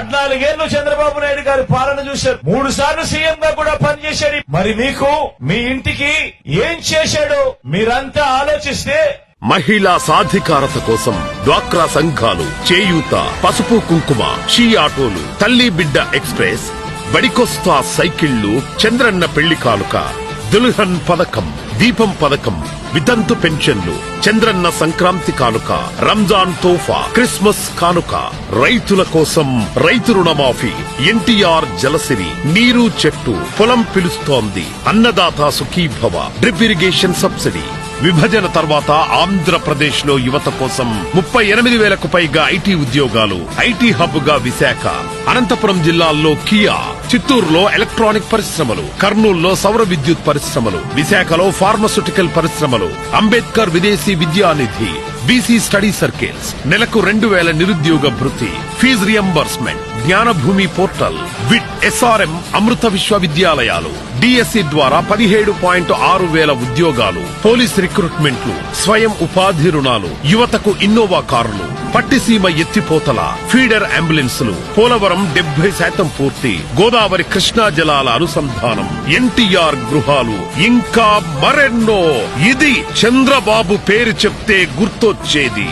పద్నాలుగేళ్ళు చంద్రబాబు నాయుడు గారి పాలన చూశారు. మూడు సార్లు సీఎం గా కూడా పనిచేశాడు మరి మీకు మీ ఇంటికి ఏం చేశాడో మీరంతా ఆలోచిస్తే మహిళా సాధికారత కోసం డ్వాక్రా సంఘాలు చేయూత పసుపు కుంకుమ షీ ఆటోలు తల్లి బిడ్డ ఎక్స్ప్రెస్ బడికొస్తా సైకిళ్ళు చంద్రన్న పెళ్ళి కానుక దుల్హన్ పథకం దీపం పథకం వితంతు పెన్షన్లు చంద్రన్న సంక్రాంతి కానుక రంజాన్ తోఫా క్రిస్మస్ కానుక. రైతుల కోసం రైతు రుణమాఫీ ఎన్టీఆర్ జలసిరి నీరు చెట్టు పొలం పిలుస్తోంది. Annadata Sukhibhava drip irrigation subsidy. విభజన తర్వాత ఆంధ్రప్రదేశ్లో యువత కోసం ముప్పై ఎనిమిది వేలకు పైగా ఐటీ ఉద్యోగాలు ఐటీ హబ్గా విశాఖ. అనంతపురం జిల్లాల్లో కియా. చిత్తూరులో ఎలక్ట్రానిక్ పరిశ్రమలు కర్నూలులో సౌర విద్యుత్ పరిశ్రమలు విశాఖలో ఫార్మస్యూటికల్ పరిశ్రమలు అంబేద్కర్ విదేశీ విద్యానిధి బీసీ స్టడీ సర్కిల్స్ నెలకు రెండు వేల నిరుద్యోగ భృతి fee reimbursement Jnanabhoomi portal VIT SRM Amrita విశ్వవిద్యాలయాలు డిఎస్సి ద్వారా పదిహేడు పాయింట్ ఆరు వేల ఉద్యోగాలు పోలీస్ రిక్రూట్మెంట్లు స్వయం ఉపాధి రుణాలు యువతకు ఇన్నోవా కార్లు పట్టిసీమ ఎత్తిపోతల ఫీడర్ అంబులెన్సులు పోలవరం డెబ్బై శాతం పూర్తి. గోదావరి కృష్ణా జలాల అనుసంధానం. ఎన్టీఆర్ గృహాలు ఇంకా మరెన్నో. ఇది చంద్రబాబు పేరు చెప్తే గుర్తొచ్చేది.